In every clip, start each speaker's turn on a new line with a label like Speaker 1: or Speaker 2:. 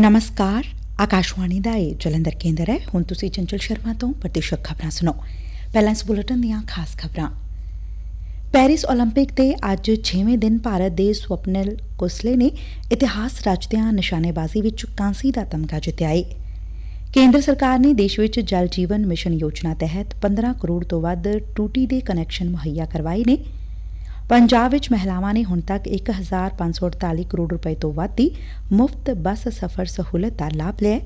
Speaker 1: ਨਮਸਕਾਰ ਆਕਾਸ਼ਵਾਣੀ ਦਾ ਇਹ ਜਲੰਧਰ ਕੇਂਦਰ ਹੈ ਹੁਣ ਤੁਸੀਂ ਚੰਚਲ ਸ਼ਰਮਾ ਤੋਂ ਪ੍ਰਤੀਸ਼ਕ ਖਬਰਾਂ ਸੁਣੋ ਪਹਿਲਾਂ ਇਸ ਬੁਲੇਟਿਨ ਦੀਆਂ ਖਾਸ ਖਬਰਾਂ ਪੈਰਿਸ 올림픽 ਤੇ ਅੱਜ 6ਵੇਂ ਦਿਨ ਭਾਰਤ ਦੇ ਸਵਪਨਿਲ ਕੁਸਲੇ ਨੇ ਇਤਿਹਾਸ ਰਚਦਿਆਂ ਨਿਸ਼ਾਨੇਬਾਜ਼ੀ ਵਿੱਚ ਕਾਂਸੀ ਦਾ ਤਮਗਾ ਜਿੱਤਿਆ ਏ ਕੇਂਦਰ ਸਰਕਾਰ ਨੇ ਦੇਸ਼ ਵਿੱਚ ਜਲ ਜੀਵਨ ਮਿਸ਼ਨ ਯੋਜਨਾ ਤਹਿਤ 15 ਕਰੋੜ ਤੋਂ ਵੱਧ ਟੂਟੀ ਦੇ ਕਨੈਕਸ਼ਨ ਮੁਹੱਈਆ ਕਰਵਾਏ ਨੇ ਪੰਜਾਬ ਵਿਚ ਮਹਿਲਾਵਾਂ ਨੇ ਹੁਣ ਤੱਕ 1548 ਕਰੋੜ ਰੁਪਏ ਤੋਂ ਵੱਧ ਦੀ ਮੁਫਤ ਬੱਸ ਸਫ਼ਰ ਸਹੁਲਤ ਦਾ ਲਾਭ ਲਿਐ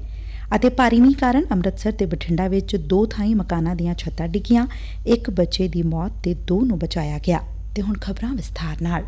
Speaker 1: ਅਤੇ ਭਾਰੀ ਮੀਂਹ ਕਾਰਨ ਅੰਮ੍ਰਿਤਸਰ ਤੇ ਬਠਿੰਡਾ ਵਿੱਚ ਦੋ ਥਾਈਂ ਮਕਾਨਾਂ ਦੀਆਂ ਛੱਤਾਂ ਡਿੱਗੀਆਂ, ਇੱਕ ਬੱਚੇ ਦੀ ਮੌਤ ਤੇ ਦੋ ਨੂੰ ਬਚਾਇਆ ਗਿਆ। ਤੇ ਹੁਣ ਖਬਰਾਂ ਵਿਸਥਾਰ ਨਾਲ।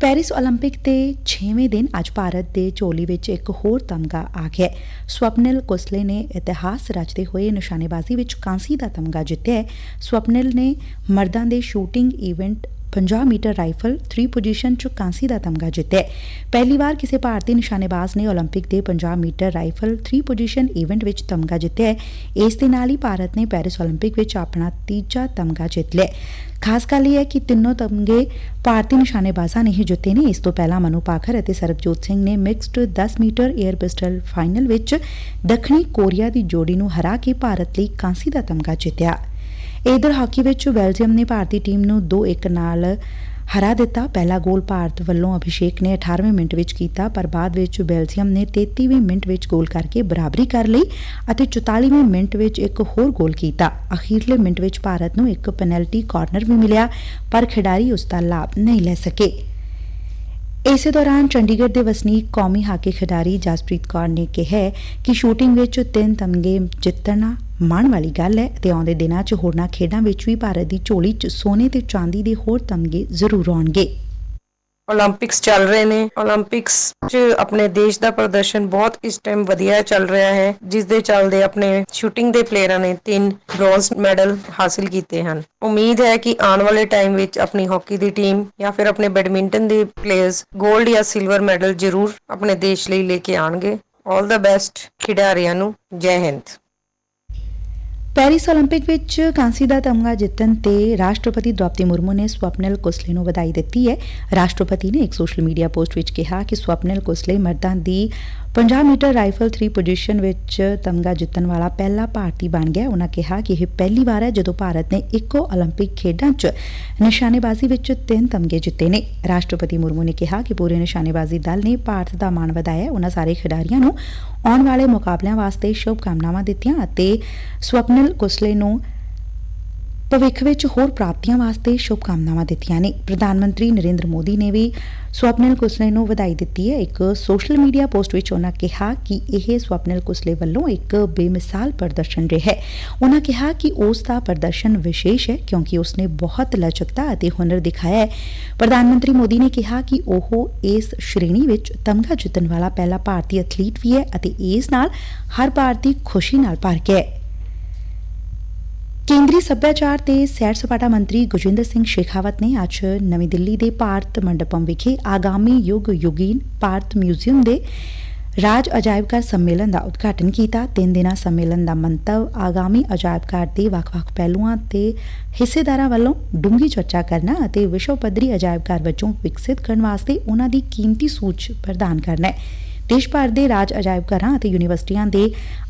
Speaker 1: ਪੈਰਿਸ 올림픽 ਤੇ 6ਵੇਂ ਦਿਨ ਅੱਜ ਭਾਰਤ ਦੇ ਝੋਲੀ ਵਿੱਚ ਇੱਕ ਹੋਰ ਤਮਗਾ ਆ ਗਿਆ ਹੈ ਸਵਪਨਿਲ ਕੁਸਲੇ ਨੇ ਇਤਿਹਾਸ ਰਚਦੇ ਹੋਏ ਨਿਸ਼ਾਨੇਬਾਜ਼ੀ ਵਿੱਚ ਕਾਂਸੀ ਦਾ ਤਮਗਾ ਜਿੱਤਿਆ ਹੈ ਸਵਪਨਿਲ ਨੇ ਮਰਦਾਂ ਦੇ shooting event 50 meter rifle 3 position ਚ ਕਾਂਸੀ ਦਾ ਤਮਗਾ ਜਿੱਤਿਆ ਪਹਿਲੀ ਵਾਰ ਕਿਸੇ ਭਾਰਤੀ ਨਿਸ਼ਾਨੇਬਾਜ਼ ਨੇ 올림픽 ਦੇ 50 ਮੀਟਰ ਰਾਈਫਲ 3 ਪੋਜੀਸ਼ਨ ਇਵੈਂਟ ਵਿੱਚ ਤਮਗਾ ਜਿੱਤਿਆ ਇਸ ਦੇ ਨਾਲ ਹੀ ਭਾਰਤ ਨੇ ਪੈਰਿਸ 올림픽 ਵਿੱਚ ਆਪਣਾ ਤੀਜਾ ਤਮਗਾ ਜਿੱਤ ਲਿਆ ਖਾਸ ਗੱਲ ਇਹ ਹੈ ਕਿ ਤਿੰਨੋਂ ਤਮਗੇ ਭਾਰਤੀ ਨਿਸ਼ਾਨੇਬਾਜ਼ਾਂ ਨੇ ਹੀ ਜਿੱਤੇ ਨੇ। ਇਸ ਤੋਂ ਪਹਿਲਾਂ ਮਨੂ ਪਾਖਰ ਅਤੇ ਸਰਬਜੋਤ ਸਿੰਘ ਨੇ mixed 10 meter air pistol final ਵਿੱਚ ਦੱਖਣੀ ਕੋਰੀਆ ਦੀ ਜੋੜੀ ਨੂੰ ਹਰਾ ਕੇ ਭਾਰਤ ਲਈ ਕਾਂਸੀ ਦਾ ਤਮਗਾ ਜਿੱਤਿਆ। ਇਧਰ ਹਾਕੀ ਵਿੱਚ ਬੈਲਜੀਅਮ ਨੇ ਭਾਰਤੀ ਟੀਮ ਨੂੰ 2-1 ਨਾਲ ਹਰਾ ਦਿੱਤਾ। ਪਹਿਲਾ ਗੋਲ ਭਾਰਤ ਵੱਲੋਂ ਅਭਿਸ਼ੇਕ ਨੇ 18ਵੇਂ ਮਿੰਟ ਵਿੱਚ ਕੀਤਾ, ਪਰ ਬਾਅਦ ਵਿੱਚ ਬੈਲਜੀਅਮ ਨੇ 33ਵੇਂ ਮਿੰਟ ਵਿੱਚ ਗੋਲ ਕਰਕੇ ਬਰਾਬਰੀ ਕਰ ਲਈ ਅਤੇ 44ਵੇਂ ਮਿੰਟ ਵਿੱਚ ਇੱਕ ਹੋਰ ਗੋਲ ਕੀਤਾ। ਅਖੀਰਲੇ ਮਿੰਟ ਵਿੱਚ ਭਾਰਤ ਨੂੰ ਇੱਕ ਪੈਨਲਟੀ ਕਾਰਨਰ ਵੀ ਮਿਲਿਆ, ਪਰ ਖਿਡਾਰੀ ਉਸ ਦਾ ਲਾਭ ਨਹੀਂ ਲੈ ਸਕੇ। ਇਸੇ ਦੌਰਾਨ ਚੰਡੀਗੜ੍ਹ ਦੇ ਵਸਨੀਕ ਕੌਮੀ ਹਾਕੀ ਖਿਡਾਰੀ ਜਸਪ੍ਰੀਤ ਕੌਰ ਨੇ ਕਿਹਾ ਕਿ ਸ਼ੂਟਿੰਗ ਵਿੱਚ ਤਿੰਨ ਤਮਗੇ ਜਿੱਤਣਾ ਮਾਣ ਵਾਲੀ ਗੱਲ ਹੈ ਤੇ ਆਉਂਦੇ ਦਿਨਾਂ 'ਚ ਹੋਰਨਾਂ ਖੇਡਾਂ ਵਿੱਚ ਵੀ ਭਾਰਤ ਦੀ ਝੋਲੀ 'ਚ ਸੋਨੇ ਤੇ ਚਾਂਦੀ ਦੇ ਹੋਰ ਤਮਗੇ ਜ਼ਰੂਰ ਆਉਣਗੇ।
Speaker 2: ਓਲੰਪਿਕਸ ਚੱਲ ਰਹੇ ਨੇ। 올림픽ਸ 'ਚ ਆਪਣੇ ਦੇਸ਼ ਦਾ ਪ੍ਰਦਰਸ਼ਨ ਬਹੁਤ ਇਸ ਟਾਈਮ ਵਧੀਆ ਚੱਲ ਰਿਹਾ ਹੈ ਜਿਸ ਦੇ ਚੱਲਦੇ ਆਪਣੇ ਸ਼ੂਟਿੰਗ ਦੇ ਪਲੇਅਰਾਂ ਨੇ ਤਿੰਨ ਬ੍ਰੌਂਜ਼ ਮੈਡਲ ਹਾਸਲ ਕੀਤੇ ਹਨ। ਉਮੀਦ ਹੈ ਕਿ ਆਉਣ ਵਾਲੇ ਟਾਈਮ ਵਿੱਚ ਆਪਣੀ ਹਾਕੀ ਦੀ ਟੀਮ ਜਾਂ ਫਿਰ ਆਪਣੇ ਬੈਡਮਿੰਟਨ ਦੇ ਪਲੇਅਰਸ 골ਡ ਜਾਂ ਸਿਲਵਰ ਮੈਡਲ ਜ਼ਰੂਰ ਆਪਣੇ ਦੇਸ਼ ਲਈ ਲੈ ਕੇ ਆਣਗੇ ਆਲ ਦਾ ਬੈਸਟ ਖਿਡਾਰੀਆਂ ਨੂੰ। ਜੈ ਹਿੰਦ।
Speaker 1: ਪੈਰਿਸ 올림픽 ਵਿੱਚ ਕਾਂਸੀ ਦਾ ਤਮਗਾ ਜਿੱਤਣ ਤੇ ਰਾਸ਼ਟਰਪਤੀ ਦ੍ਰੋਪਦੀ ਮੁਰਮੂ ਨੇ ਸਵਪਨਿਲ ਕੁਸਲੇ ਨੂੰ ਵਧਾਈ ਦਿੱਤੀ ਹੈ ਰਾਸ਼ਟਰਪਤੀ ਨੇ ਇੱਕ ਸੋਸ਼ਲ ਮੀਡੀਆ ਪੋਸਟ ਵਿੱਚ ਕਿਹਾ ਕਿ ਸਵਪਨਿਲ ਕੁਸਲੇ ਮਰਦਾਂ ਦੀ 50 ਮੀਟਰ ਰਾਈਫਲ 3 ਪੋਜੀਸ਼ਨ ਵਿੱਚ ਤਮਗਾ ਜਿੱਤਣ ਵਾਲਾ ਪਹਿਲਾ ਭਾਰਤੀ ਬਣ ਗਿਆ ਉਹਨਾਂ ਕਿਹਾ ਕਿ ਇਹ ਪਹਿਲੀ ਵਾਰ ਹੈ ਜਦੋਂ ਭਾਰਤ ਨੇ ਇੱਕੋ 올림픽 ਖੇਡਾਂ 'ਚ ਨਿਸ਼ਾਨੇਬਾਜ਼ੀ ਵਿੱਚ ਤਿੰਨ ਤਮਗੇ ਜਿੱਤੇ ਨੇ ਰਾਸ਼ਟਰਪਤੀ ਮੁਰਮੂ ਨੇ ਕਿਹਾ ਕਿ ਪੂਰੇ ਨਿਸ਼ਾਨੇਬਾਜ਼ੀ ਦਲ ਨੇ ਭਾਰਤ ਦਾ ਮਾਣ ਵਧਾਇਆ ਉਹਨਾਂ ਸਾਰੇ ਖਿਡਾਰੀਆਂ ਨੂੰ ਆਉਣ ਵਾਲੇ ਮੁਕਾਬਲਿਆਂ ਵਾਸਤੇ ਸ਼ੁਭ ਕਾਮਨਾਵਾਂ ਦਿੱਤੀਆਂ ਅਤੇ ਸਵਪਨਿਲ ਕੁਸਲੇ ਨੂੰ ਭਵਿੱਖ ਵਿੱਚ ਹੋਰ ਪ੍ਰਾਪਤੀਆਂ ਵਾਸਤੇ ਸ਼ੁਭ ਕਾਮਨਾਵਾਂ ਦਿੱਤੀਆਂ ਨੇ। ਪ੍ਰਧਾਨ ਮੰਤਰੀ ਨਰਿੰਦਰ ਮੋਦੀ ਨੇ ਵੀ ਸਵਪਨਿਲ ਕੁਸਲੇ ਨੂੰ ਵਧਾਈ ਦਿੱਤੀ ਹੈ। ਇੱਕ ਸੋਸ਼ਲ ਮੀਡੀਆ ਪੋਸਟ ਵਿੱਚ ਉਹਨਾਂ ਕਿਹਾ ਕਿ ਇਹ ਸਵਪਨਿਲ ਕੁਸਲੇ ਵੱਲੋਂ ਇੱਕ ਬੇਮਿਸਾਲ ਪ੍ਰਦਰਸ਼ਨ ਰਿਹਾ ਹੈ। ਉਹਨਾਂ ਕਿਹਾ ਕਿ ਉਸ ਦਾ ਪ੍ਰਦਰਸ਼ਨ ਵਿਸ਼ੇਸ਼ ਹੈ ਕਿਉਂਕਿ ਉਸਨੇ ਬਹੁਤ ਲਚਕਤਾ ਅਤੇ ਹੁਨਰ ਦਿਖਾਇਆ ਹੈ। ਪ੍ਰਧਾਨ ਮੰਤਰੀ ਮੋਦੀ ਨੇ ਕਿਹਾ ਕਿ ਉਹ ਇਸ ਸ਼੍ਰੇਣੀ ਵਿੱਚ ਤਮਗਾ ਜਿੱਤਣ ਵਾਲਾ ਪਹਿਲਾ ਭਾਰਤੀ ਐਥਲੀਟ ਵੀ ਹੈ ਅਤੇ ਇਸ ਨਾਲ ਹਰ ਭਾਰਤੀ ਖੁਸ਼ੀ ਨਾਲ ਭਰ ਗਿਆ ਹੈ। ਕੇਂਦਰੀ ਸੱਭਿਆਚਾਰ ਤੇ ਸੈਰ ਸਪਾਟਾ ਮੰਤਰੀ ਗੁਰਜਿੰਦਰ ਸਿੰਘ ਸ਼ੇਖਾਵਤ ਨੇ ਅੱਜ ਨਵੀਂ ਦਿੱਲੀ ਦੇ ਭਾਰਤ ਮੰਡਪਮ ਵਿਖੇ ਆਗਾਮੀ ਯੁੱਗ ਯੁਗੀਨ ਭਾਰਤ ਮਿਊਜ਼ੀਅਮ ਦੇ ਰਾਜ ਅਜਾਇਬ ਘਰ ਸੰਮੇਲਨ ਦਾ ਉਦਘਾਟਨ ਕੀਤਾ। ਤਿੰਨ ਦਿਨਾਂ ਸੰਮੇਲਨ ਦਾ ਮੰਤਵ ਆਗਾਮੀ ਅਜਾਇਬ ਘਰ ਦੇ ਵੱਖ-ਵੱਖ ਪਹਿਲੂਆਂ ਤੇ ਹਿੱਸੇਦਾਰਾਂ ਵੱਲੋਂ ਡੂੰਘੀ ਚਰਚਾ ਕਰਨਾ ਅਤੇ ਵਿਸ਼ਵ ਪੱਧਰੀ ਅਜਾਇਬ ਘਰ ਵਜੋਂ ਵਿਕਸਿਤ ਕਰਨ ਵਾਸਤੇ ਉਹਨਾਂ ਦੀ ਕੀਮਤੀ ਸੂਚ ਪ੍ਰਦਾਨ ਕਰਨਾ ਹੈ। ਦੇਸ਼ ਭਰ ਦੇ ਰਾਜ ਅਜਾਇਬ ਘਰਾਂ ਅਤੇ ਯੁਨੀਵਰਸਿਟੀਆਂ ਦੇ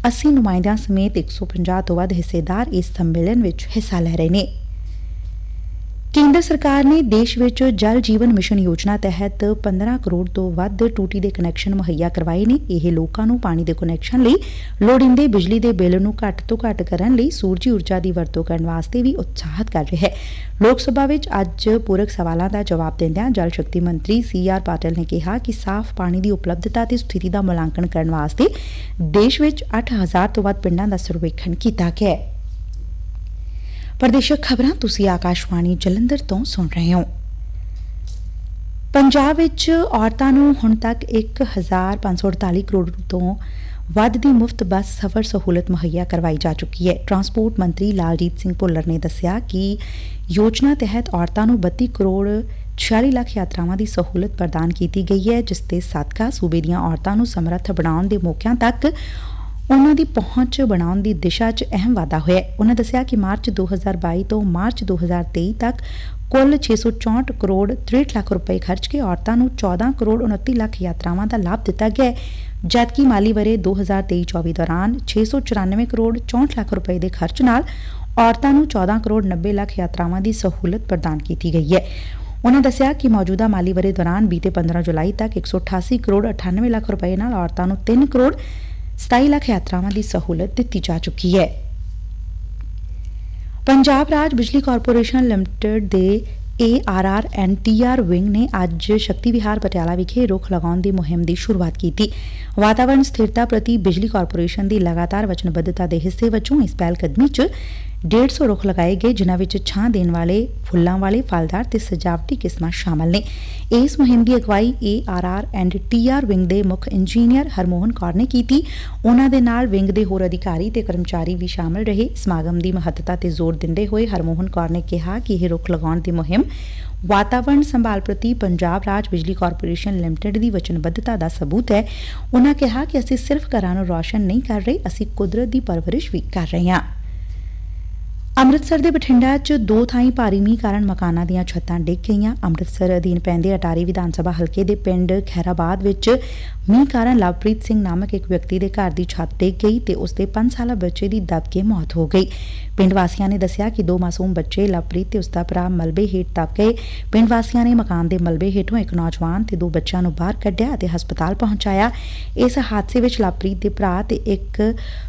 Speaker 1: 80 ਨੁਮਾਇੰਦਿਆਂ ਸਮੇਤ 150 ਤੋਂ ਵੱਧ ਹਿੱਸੇਦਾਰ ਇਸ ਸੰਮੇਲਨ ਵਿਚ ਹਿੱਸਾ ਲੈ ਰਹੇ ਨੇ। ਕੇਂਦਰ ਸਰਕਾਰ ਨੇ ਦੇਸ਼ ਵਿਚ ਜਲ ਜੀਵਨ ਮਿਸ਼ਨ ਯੋਜਨਾ ਤਹਿਤ 15 ਕਰੋੜ ਤੋਂ ਵੱਧ ਟੁਟੀ ਦੇ ਕਨੈਕਸ਼ਨ ਮੁਹੱਈਆ ਕਰਵਾਏ ਨੇ। ਇਹ ਲੋਕਾਂ ਨੂੰ ਪਾਣੀ ਦੇ ਕਨੈਕਸ਼ਨ ਲਈ ਲੋੜੀਂਦੇ ਬਿਜਲੀ ਦੇ ਬਿੱਲ ਨੂੰ ਘੱਟ ਤੋਂ ਘੱਟ ਕਰਨ ਲਈ ਸੂਰਜੀ ਊਰਜਾ ਦੀ ਵਰਤੋਂ ਕਰਨ ਵਾਸਤੇ ਵੀ ਉਤਸ਼ਾਹਿਤ ਕਰ ਰਿਹਾ ਹੈ। ਲੋਕ ਸਭਾ ਵਿੱਚ ਅੱਜ ਪੂਰਕ ਸਵਾਲਾਂ ਦਾ ਜਵਾਬ ਦਿੰਦਿਆਂ ਜਲ ਸ਼ਕਤੀ ਮੰਤਰੀ ਸੀ ਆਰ ਪਾਟਿਲ ਨੇ ਕਿਹਾ ਕਿ ਸਾਫ਼ ਪਾਣੀ ਦੀ ਉਪਲਬਧਤਾ ਤੇ ਸਥਿਤੀ ਦਾ ਮੁਲਾਂਕਣ ਕਰਨ ਵਾਸਤੇ ਦੇਸ਼ ਵਿੱਚ 8000 ਤੋਂ ਵੱਧ ਪਿੰਡਾਂ ਦਾ ਸਰਵੇਖਣ ਕੀਤਾ ਗਿਆ ਹੈ। ਪ੍ਰਦੇਸ਼ਕ ਖਬਰਾਂ ਤੁਸੀਂ ਆਕਾਸ਼ਵਾਣੀ ਜਲੰਧਰ ਤੋਂ ਸੁਣ ਰਹੇ ਹੋ। ਪੰਜਾਬ ਵਿੱਚ ਔਰਤਾਂ ਨੂੰ ਹੁਣ ਤੱਕ 1548 ਕਰੋੜ ਤੋਂ ਵੱਧ ਦੀ ਮੁਫਤ ਬੱਸ ਸਫ਼ਰ ਸਹੂਲਤ ਮੁਹੱਈਆ ਕਰਵਾਈ ਜਾ ਚੁੱਕੀ ਹੈ। ਟਰਾਂਸਪੋਰਟ ਮੰਤਰੀ ਲਾਲਜੀਤ ਸਿੰਘ ਭੁੱਲਰ ਨੇ ਦੱਸਿਆ ਕਿ ਯੋਜਨਾ ਤਹਿਤ ਔਰਤਾਂ ਨੂੰ 32 ਕਰੋੜ 46 ਲੱਖ ਯਾਤਰਾਵਾਂ ਦੀ ਸਹੂਲਤ ਪ੍ਰਦਾਨ ਕੀਤੀ ਗਈ ਹੈ, ਜਿਸ ਦੇ ਸਦਕਾ ਸੂਬੇ ਦੀਆਂ ਔਰਤਾਂ ਨੂੰ ਸਮਰੱਥ ਬਣਾਉਣ ਦੇ ਮੌਕਿਆਂ ਤੱਕ ਉਨ੍ਹਾਂ ਦੀ ਪਹੁੰਚ ਬਣਾਉਣ ਦੀ ਦਿਸ਼ਾ 'ਚ ਅਹਿਮ ਵਾਧਾ ਹੋਇਆ ਉਨ੍ਹਾਂ ਦੱਸਿਆ ਕਿ ਮਾਰਚ 2022 ਤੋਂ ਮਾਰਚ 2023 ਤੱਕ ਕੁੱਲ 664 ਕਰੋੜ 63 ਲੱਖ ਰੁਪਏ ਖਰਚ ਕੇ ਔਰਤਾਂ ਨੂੰ 14 ਕਰੋੜ 29 ਲੱਖ ਯਾਤਰਾਵਾਂ ਦਾ ਲਾਭ ਦਿੱਤਾ ਗਿਆ ਜਦਕਿ ਮਾਲੀ ਵਰੇ 2023-24 ਦੌਰਾਨ 694 ਕਰੋੜ 64 ਲੱਖ ਰੁਪਏ ਦੇ ਖਰਚ ਨਾਲ ਔਰਤਾਂ ਨੂੰ 14 ਕਰੋੜ 90 ਲੱਖ ਯਾਤਰਾਵਾਂ ਦੀ ਸਹੂਲਤ ਪ੍ਰਦਾਨ ਕੀਤੀ ਗਈ ਹੈ। ਉਨ੍ਹਾਂ ਦੱਸਿਆ ਕਿ ਮੌਜੂਦਾ ਮਾਲੀ ਵਰੇ ਦੌਰਾਨ ਬੀਤੇ 15 ਜੁਲਾਈ ਤੱਕ 188 ਕਰੋੜ 98 ਲੱਖ ਰੁਪਏ ਨਾਲ ਔਰਤਾਂ ਨੂੰ 3 ਕਰੋੜ 27 ਲੱਖ ਯਾਤਰਾਵਾਂ ਦੀ ਸਹੂਲਤ ਦਿੱਤੀ ਜਾ ਚੁੱਕੀ ਹੈ। ਪੰਜਾਬ ਰਾਜ ਬਿਜਲੀ ਕਾਰਪੋਰੇਸ਼ਨ ਲਿਮਟਿਡ ਦੇ ARR ਐਂਡ TR ਵਿੰਗ ਨੇ ਅੱਜ ਸ਼ਕਤੀ ਵਿਹਾਰ ਪਟਿਆਲਾ ਵਿਖੇ ਰੁੱਖ ਲਗਾਉਣ ਦੀ ਮੁਹਿੰਮ ਦੀ ਸ਼ੁਰੂਆਤ ਕੀਤੀ। ਵਾਤਾਵਰਣ ਸਥਿਰਤਾ ਪ੍ਰਤੀ ਬਿਜਲੀ ਕਾਰਪੋਰੇਸ਼ਨ ਦੀ ਲਗਾਤਾਰ ਵਚਨਬੱਧਤਾ ਦੇ ਹਿੱਸੇ ਵਜੋਂ ਇਸ ਪਹਿਲ ਕਦਮੀ 'ਚ 150 ਰੁੱਖ ਲਗਾਏ ਗਏ, ਜਿਨ੍ਹਾਂ ਵਿੱਚ ਛਾਂ ਦੇਣ ਵਾਲੇ ਫੁੱਲਾਂ ਵਾਲੇ ਫਲਦਾਰ ਤੇ ਸਜਾਵਟੀ ਕਿਸਮਾਂ ਸ਼ਾਮਲ ਨੇ। ਇਸ ਮੁਹਿੰਮ ਦੀ ਅਗਵਾਈ ARR ਐਂਡ TR ਵਿੰਗ ਦੇ ਮੁੱਖ ਇੰਜੀਨੀਅਰ ਹਰਮੋਹਨ ਕੌਰ ਨੇ ਕੀਤੀ। ਉਹਨਾਂ ਦੇ ਨਾਲ ਵਿੰਗ ਦੇ ਹੋਰ ਅਧਿਕਾਰੀ ਤੇ ਕਰਮਚਾਰੀ ਵੀ ਸ਼ਾਮਲ ਰਹੇ। ਸਮਾਗਮ ਦੀ ਮਹੱਤਤਾ ਤੇ ਜ਼ੋਰ ਦਿੰਦੇ ਹੋਏ ਹਰਮੋਹਨ ਕੌਰ ਨੇ ਕਿਹਾ ਕਿ ਇਹ ਰੁੱਖ ਲਗਾਉਣ ਦੀ ਮੁਹਿੰਮ ਵਾਤਾਵਰਣ ਸੰਭਾਲ ਪ੍ਰਤੀ ਪੰਜਾਬ ਰਾਜ ਬਿਜਲੀ ਕਾਰਪੋਰੇਸ਼ਨ ਲਿਮਟਿਡ ਦੀ ਵਚਨਬੱਧਤਾ ਦਾ ਸਬੂਤ ਹੈ। ਉਹਨਾਂ ਕਿਹਾ ਕਿ ਅਸੀਂ ਸਿਰਫ ਘਰਾਂ ਨੂੰ ਰੌਸ਼ਨ ਨਹੀਂ ਕਰ ਰਹੇ, ਅਸੀਂ ਕੁਦਰਤ ਦੀ ਪਰਵਰਿਸ਼ ਵੀ ਕਰ ਰਹੇ ਹਾਂ। ਅੰਮ੍ਰਿਤਸਰ ਦੇ ਬਠਿੰਡਾ 'ਚ ਦੋ ਥਾਈਂ ਭਾਰੀ ਮੀਂਹ ਕਾਰਨ ਮਕਾਨਾਂ ਦੀਆਂ ਛੱਤਾਂ ਡਿੱਗ ਗਈਆਂ। ਅੰਮ੍ਰਿਤਸਰ ਅਧੀਨ ਪੈਂਦੇ ਅਟਾਰੀ ਵਿਧਾਨ ਸਭਾ ਹਲਕੇ ਦੇ ਪਿੰਡ ਖੈਰਾਬਾਦ ਵਿੱਚ ਮੀਂਹ ਕਾਰਨ ਲਵਪ੍ਰੀਤ ਸਿੰਘ ਨਾਮਕ ਇੱਕ ਵਿਅਕਤੀ ਦੇ ਘਰ ਦੀ ਛੱਤ ਡਿੱਗ ਗਈ ਤੇ ਉਸ ਦੇ 5 ਸਾਲਾ ਬੱਚੇ ਦੀ ਦਬ ਕੇ ਮੌਤ ਹੋ ਗਈ। ਪਿੰਡ ਵਾਸੀਆਂ ਨੇ ਦੱਸਿਆ ਕਿ ਦੋ ਮਾਸੂਮ ਬੱਚੇ ਲਵਪ੍ਰੀਤ ਤੇ ਉਸ ਦਾ ਭਰਾ ਮਲਬੇ ਹੇਠ ਦਬ ਗਏ। ਪਿੰਡ ਵਾਸੀਆਂ ਨੇ ਮਕਾਨ ਦੇ ਮਲਬੇ ਹੇਠੋਂ ਇੱਕ ਨੌਜਵਾਨ ਤੇ ਦੋ ਬੱਚਿਆਂ ਨੂੰ ਬਾਹਰ ਕੱਢਿਆ ਅਤੇ ਹਸਪਤਾਲ ਪਹੁੰਚਾਇਆ। ਇਸ ਹਾਦਸੇ ਵਿੱਚ ਲਵਪ੍ਰੀਤ ਦੇ ਭਰਾ ਤੇ ਇੱਕ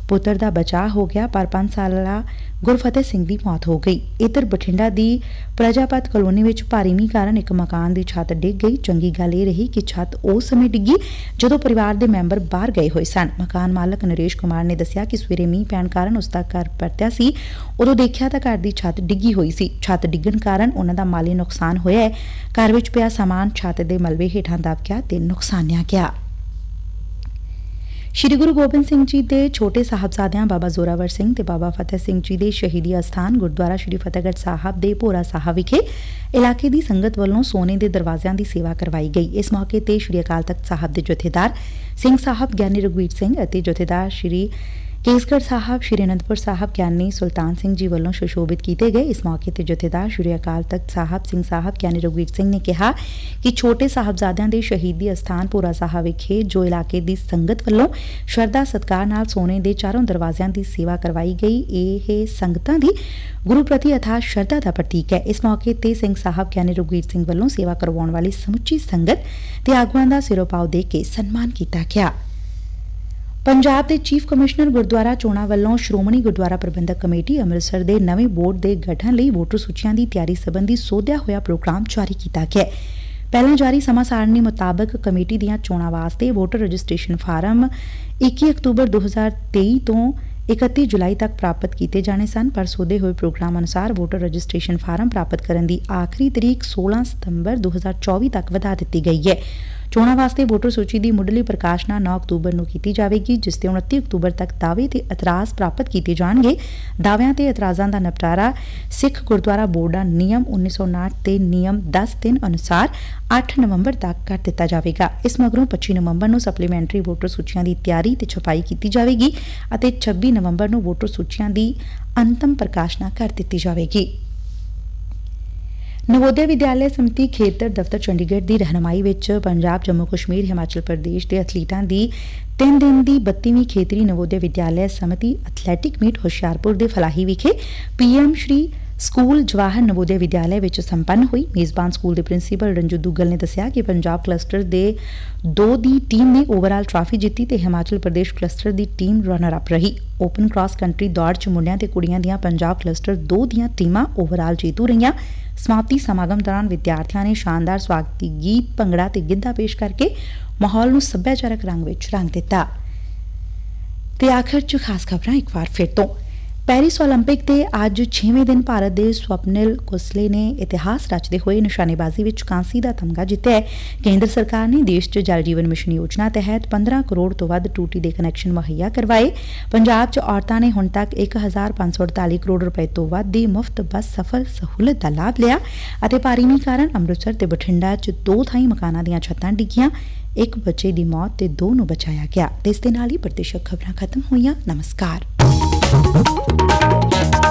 Speaker 1: ਪੁੱਤਰ ਦਾ ਬਚਾਅ ਹੋ ਗਿਆ, ਪਰ 5 ਸਾਲਾ ਗੁਰਫਤਿਹ ਸਿੰਘ ਦੀ ਮੌਤ ਹੋ ਗਈ। ਇਧਰ ਬਠਿੰਡਾ ਦੀ ਪ੍ਰਜਾਪਤ ਕਲੋਨੀ ਵਿੱਚ ਭਾਰੀ ਮੀਂਹ ਕਾਰਨ ਇੱਕ ਮਕਾਨ ਦੀ ਛੱਤ ਡਿੱਗ ਗਈ। ਚੰਗੀ ਗੱਲ ਇਹ ਰਹੀ ਕਿ ਛੱਤ ਉਸ ਸਮੇਂ ਡਿੱਗੀ ਜਦੋਂ ਪਰਿਵਾਰ ਦੇ ਮੈਂਬਰ ਬਾਹਰ ਗਏ ਹੋਏ ਸਨ। ਮਕਾਨ ਮਾਲਕ ਨਰੇਸ਼ ਕੁਮਾਰ ਨੇ ਦੱਸਿਆ ਕਿ ਸਵੇਰੇ ਮੀਂਹ ਪੈਣ ਕਾਰਨ ਉਸ ਦਾ ਘਰ ਪਰਤਿਆ ਸੀ। ਉਦੋਂ ਦੇਖਿਆ ਤਾਂ ਘਰ ਦੀ ਛੱਤ ਡਿੱਗੀ ਹੋਈ ਸੀ। ਛੱਤ ਡਿੱਗਣ ਕਾਰਨ ਉਹਨਾਂ ਦਾ ਮਾਲੀ ਨੁਕਸਾਨ ਹੋਇਆ ਹੈ। ਘਰ ਵਿੱਚ ਪਿਆ ਸਾਮਾਨ ਛੱਤ ਦੇ ਮਲਬੇ ਹੇਠਾਂ ਦਬ ਗਿਆ ਤੇ ਨੁਕਸਾਨਿਆ ਗਿਆ। ਸ਼੍ਰੀ ਗੁਰੂ ਗੋਬਿੰਦ ਸਿੰਘ ਜੀ ਦੇ ਛੋਟੇ ਸਾਹਿਬਜ਼ਾਦਿਆਂ ਬਾਬਾ ਜ਼ੋਰਾਵਰ ਸਿੰਘ ਤੇ ਬਾਬਾ ਫਤਿਹ ਸਿੰਘ ਜੀ ਦੇ ਸ਼ਹੀਦੀ ਅਸਥਾਨ ਗੁਰਦੁਆਰਾ ਸ਼੍ਰੀ ਫਤਿਹਗੜ੍ਹ ਸਾਹਿਬ ਦੇ ਭੋਰਾ ਸਾਹਿਬ ਵਿਖੇ ਇਲਾਕੇ ਦੀ ਸੰਗਤ ਵੱਲੋਂ ਸੋਨੇ ਦੇ ਦਰਵਾਜ਼ਿਆਂ ਦੀ ਸੇਵਾ ਕਰਵਾਈ ਗਈ। ਇਸ ਮੌਕੇ ਤੇ ਸ਼੍ਰੀ ਅਕਾਲ ਤਖਤ ਸਾਹਿਬ ਦੇ ਜਥੇਦਾਰ ਸਿੰਘ ਸਾਹਿਬ, ਗਿਆਨੀ ਰਘਵੀਰ ਸਿੰਘ ਅਤੇ ਜਥੇਦਾਰ ਸ਼੍ਰੀ ਕੇਸਗੜ੍ਹ ਸਾਹਿਬ, ਸ਼੍ਰੀ ਅਨੰਦਪੁਰ ਸਾਹਿਬ ਗਿਆਨੀ ਸੁਲਤਾਨ ਸਿੰਘ ਜੀ ਵੱਲੋਂ ਸੁਸ਼ੋਭਿਤ ਕੀਤੇ ਗਏ ਇਸ ਮੌਕੇ ਤੇ ਜਥੇਦਾਰ ਸ਼੍ਰੀ ਅਕਾਲ ਤਖਤ ਸਾਹਿਬ, ਸਿੰਘ ਸਾਹਿਬ ਗਿਆਨੀ ਰਘਵੀਰ ਸਿੰਘ ਨੇ ਕਿਹਾ ਕਿ ਛੋਟੇ ਸਾਹਿਬਜ਼ਾਦਿਆਂ ਦੇ ਸ਼ਹੀਦੀ ਅਸਥਾਨ ਪੂਰਾ ਸਾਹਿਬ ਵਿਖੇ, ਜੋ ਇਲਾਕੇ ਦੀ ਸੰਗਤ ਵੱਲੋਂ ਸ਼ਰਧਾ ਸਤਕਾਰ ਨਾਲ ਸੋਨੇ ਦੇ ਚਾਰੋਂ ਦਰਵਾਜ਼ਿਆਂ ਦੀ ਸੇਵਾ ਕਰਵਾਈ ਗਈ, ਇਹ ਸੰਗਤਾਂ ਦੀ ਗੁਰੂ ਪ੍ਰਤੀ ਅਥਾਹ ਸ਼ਰਧਾ ਦਾ ਪ੍ਰਤੀਕ ਹੈ। ਇਸ ਮੌਕੇ ਤੇ ਸਿੰਘ ਸਾਹਿਬ ਗਿਆਨੀ ਰਘਵੀਰ ਸਿੰਘ ਵੱਲੋਂ ਸੇਵਾ ਕਰਵਾਉਣ ਵਾਲੀ ਸਮੁੱਚੀ ਸੰਗਤ ਤੇ ਆਗੂਆਂ ਦਾ ਸਿਰੋਪਾਓ ਦੇ ਕੇ ਸਨਮਾਨ ਕੀਤਾ ਗਿਆ। ਪੰਜਾਬ ਦੇ ਚੀਫ ਕਮਿਸ਼ਨਰ ਗੁਰਦੁਆਰਾ ਚੋਣਾਂ ਵੱਲੋਂ ਸ਼੍ਰੋਮਣੀ ਗੁਰਦੁਆਰਾ ਪ੍ਰਬੰਧਕ ਕਮੇਟੀ ਅੰਮ੍ਰਿਤਸਰ ਦੇ ਨਵੇਂ ਬੋਰਡ ਦੇ ਗਠਨ ਲਈ ਵੋਟਰ ਸੂਚੀਆਂ ਦੀ ਤਿਆਰੀ ਸਬੰਧੀ ਸੋਧਿਆ ਹੋਇਆ ਪ੍ਰੋਗਰਾਮ ਜਾਰੀ ਕੀਤਾ ਗਿਆ ਹੈ। ਪਹਿਲਾਂ ਜਾਰੀ ਸਮਾਂ ਸਾਰਣੀ ਮੁਤਾਬਕ ਕਮੇਟੀ ਦੀਆਂ ਚੋਣਾਂ ਵਾਸਤੇ ਵੋਟਰ ਰਜਿਸਟ੍ਰੇਸ਼ਨ ਫਾਰਮ 21 ਅਕਤੂਬਰ 2023 ਤੋਂ 31 ਜੁਲਾਈ ਤੱਕ ਪ੍ਰਾਪਤ ਕੀਤੇ ਜਾਣੇ ਸਨ, ਪਰ ਸੋਧੇ ਹੋਏ ਪ੍ਰੋਗਰਾਮ ਅਨੁਸਾਰ ਵੋਟਰ ਰਜਿਸਟ੍ਰੇਸ਼ਨ ਫਾਰਮ ਪ੍ਰਾਪਤ ਕਰਨ ਦੀ ਆਖਰੀ ਤਰੀਕ 16 ਸਤੰਬਰ 2024 ਤੱਕ ਵਧਾ ਦਿੱਤੀ ਗਈ ਹੈ। ਚੋਣਾਂ ਵਾਸਤੇ ਵੋਟਰ ਸੂਚੀ ਦੀ ਮੁੱਢਲੀ ਪ੍ਰਕਾਸ਼ਨਾ 9 ਅਕਤੂਬਰ ਨੂੰ ਕੀਤੀ ਜਾਵੇਗੀ, ਜਿਸ ਤੇ 29 ਅਕਤੂਬਰ ਤੱਕ ਦਾਅਵੇ ਤੇ ਇਤਰਾਜ਼ ਪ੍ਰਾਪਤ ਕੀਤੇ ਜਾਣਗੇ। ਦਾਅਵਿਆਂ ਤੇ ਇਤਰਾਜ਼ਾਂ ਦਾ ਨਿਪਟਾਰਾ ਸਿੱਖ ਗੁਰਦੁਆਰਾ ਬੋਰਡਾਂ ਨਿਯਮ 1959 ਤੇ ਨਿਯਮ 10-3 ਅਨੁਸਾਰ 8 ਨਵੰਬਰ ਤੱਕ ਕਰ ਦਿੱਤਾ ਜਾਵੇਗਾ। ਇਸ ਮਗਰੋਂ 25 ਨਵੰਬਰ ਨੂੰ ਸਪਲੀਮੈਂਟਰੀ ਵੋਟਰ ਸੂਚੀਆਂ ਦੀ ਤਿਆਰੀ ਤੇ ਛਪਾਈ ਕੀਤੀ ਜਾਵੇਗੀ ਅਤੇ 26 ਨਵੰਬਰ ਨੂੰ ਵੋਟਰ ਸੂਚੀਆਂ ਦੀ ਅੰਤਮ ਪ੍ਰਕਾਸ਼ਨਾ ਕਰ ਦਿੱਤੀ ਜਾਵੇਗੀ। ਨਵੋਦਿਆ ਵਿਦਿਆਲਿਆ ਸਮਿਤੀ ਖੇਤਰ ਦਫ਼ਤਰ ਚੰਡੀਗੜ੍ਹ ਦੀ ਰਹਿਨਮਾਈ ਵਿੱਚ ਪੰਜਾਬ, ਜੰਮੂ, ਕਸ਼ਮੀਰ, ਹਿਮਾਚਲ ਪ੍ਰਦੇਸ਼ ਦੇ ਐਥਲੀਟਾਂ ਦੀ ਤਿੰਨ ਦਿਨ ਦੀ 32ਵੀਂ ਖੇਤਰੀ ਨਵੋਦਿਆ ਵਿਦਿਆਲਿਆ ਸਮਿਤੀ ਐਥਲੈਟਿਕ ਮੀਟ ਹੁਸ਼ਿਆਰਪੁਰ ਦੇ ਫਲਾਹੀ ਵਿਖੇ ਪੀਐਮ ਸ਼੍ਰੀ ਸਕੁਲ ਜਵਾਹਰ ਨਵੋਦਿਆ ਵਿਦਿਆਲਿਆ ਵਿੱਚ ਸੰਪੰਨ ਹੋਈ ਮੇਜ਼ਬਾਨ ਸਕੁਲ ਦੇ ਪ੍ਰਿੰਸੀਪਲ ਰੰਜੂ ਦੁੱਗਲ ਨੇ ਦੱਸਿਆ ਕਿ ਪੰਜਾਬ ਕਲਸਟਰ ਦੇ ਦੋ ਦੀ ਟੀਮ ਨੇ ਓਵਰਆਲ ਟਰਾਫੀ ਜਿੱਤੀ ਤੇ ਹਿਮਾਚਲ ਪ੍ਰਦੇਸ਼ ਕਲਸਟਰ ਦੀ ਟੀਮ ਰਨਰ ਅਪ ਰਹੀ। ਓਪਨ ਕ੍ਰਾਸ ਕੰਟਰੀ ਦੌੜ 'ਚ ਮੁੰਡਿਆਂ ਤੇ ਕੁੜੀਆਂ ਦੀਆਂ ਪੰਜਾਬ ਕਲਸਟਰ ਦੋ ਦੀਆਂ ਟੀਮਾਂ ਓਵਰਆਲ ਜੇਤੂ ਰਹੀਆਂ। ਸਮਾਪਤੀ ਸਮਾਗਮ ਦੌਰਾਨ ਵਿਦਿਆਰਥੀਆਂ ਨੇ ਸ਼ਾਨਦਾਰ ਸਵਾਗਤੀ ਗੀਤ, ਭੰਗੜਾ ਤੇ ਗਿੱਧਾ ਪੇਸ਼ ਕਰਕੇ ਮਾਹੌਲ ਨੂੰ ਸੱਭਿਆਚਾਰਕ ਰੰਗ ਵਿੱਚ ਰੰਗ ਦਿੱਤਾ। ਤੇ ਆਖਰ 'ਚ ਖਾਸ ਖਬਰਾਂ ਇੱਕ ਵਾਰ ਫਿਰ ਤੋਂ। ਪੈਰਿਸ 올림픽 ਤੇ ਅੱਜ 6ਵੇਂ ਦਿਨ ਭਾਰਤ ਦੇ ਸਵਪਨਿਲ ਕੁਸਲੇ ਨੇ ਇਤਿਹਾਸ ਰਚਦੇ ਹੋਏ ਨਿਸ਼ਾਨੇਬਾਜ਼ੀ ਵਿੱਚ ਕਾਂਸੀ ਦਾ ਤਮਗਾ ਜਿੱਤਿਆ ਹੈ। ਕੇਂਦਰ ਸਰਕਾਰ ਨੇ ਦੇਸ਼ 'ਚ ਜਲ ਜੀਵਨ ਮਿਸ਼ਨ ਯੋਜਨਾ ਤਹਿਤ 15 ਕਰੋੜ ਤੋਂ ਵੱਧ ਟੂਟੀ ਦੇ ਕਨੈਕਸ਼ਨ ਮੁਹੱਈਆ ਕਰਵਾਏ ਪੰਜਾਬ 'ਚ ਔਰਤਾਂ ਨੇ ਹੁਣ ਤੱਕ 1548 ਕਰੋੜ ਰੁਪਏ ਤੋਂ ਵੱਧ ਦੀ ਮੁਫਤ ਬੱਸ ਸਫ਼ਰ ਸਹੂਲਤ ਦਾ ਲਾਭ ਲਿਆ ਅਤੇ ਭਾਰੀ ਮੀਂਹ ਕਾਰਨ ਅੰਮ੍ਰਿਤਸਰ ਤੇ ਬਠਿੰਡਾ 'ਚ ਦੋ ਥਾਈਂ ਮਕਾਨਾਂ ਦੀਆਂ ਛੱਤਾਂ ਡਿੱਗੀਆਂ ਇੱਕ ਬੱਚੇ ਦੀ ਮੌਤ ਤੇ ਦੋ ਨੂੰ ਬਚਾਇਆ ਗਿਆ ਤੇ ਇਸ ਦੇ ਨਾਲ ਹੀ ਪ੍ਰਤੀਸ਼ਤ ਖਬਰਾਂ ਖਤਮ ਹੋਈਆਂ ਨਮਸਕਾਰ Thank you.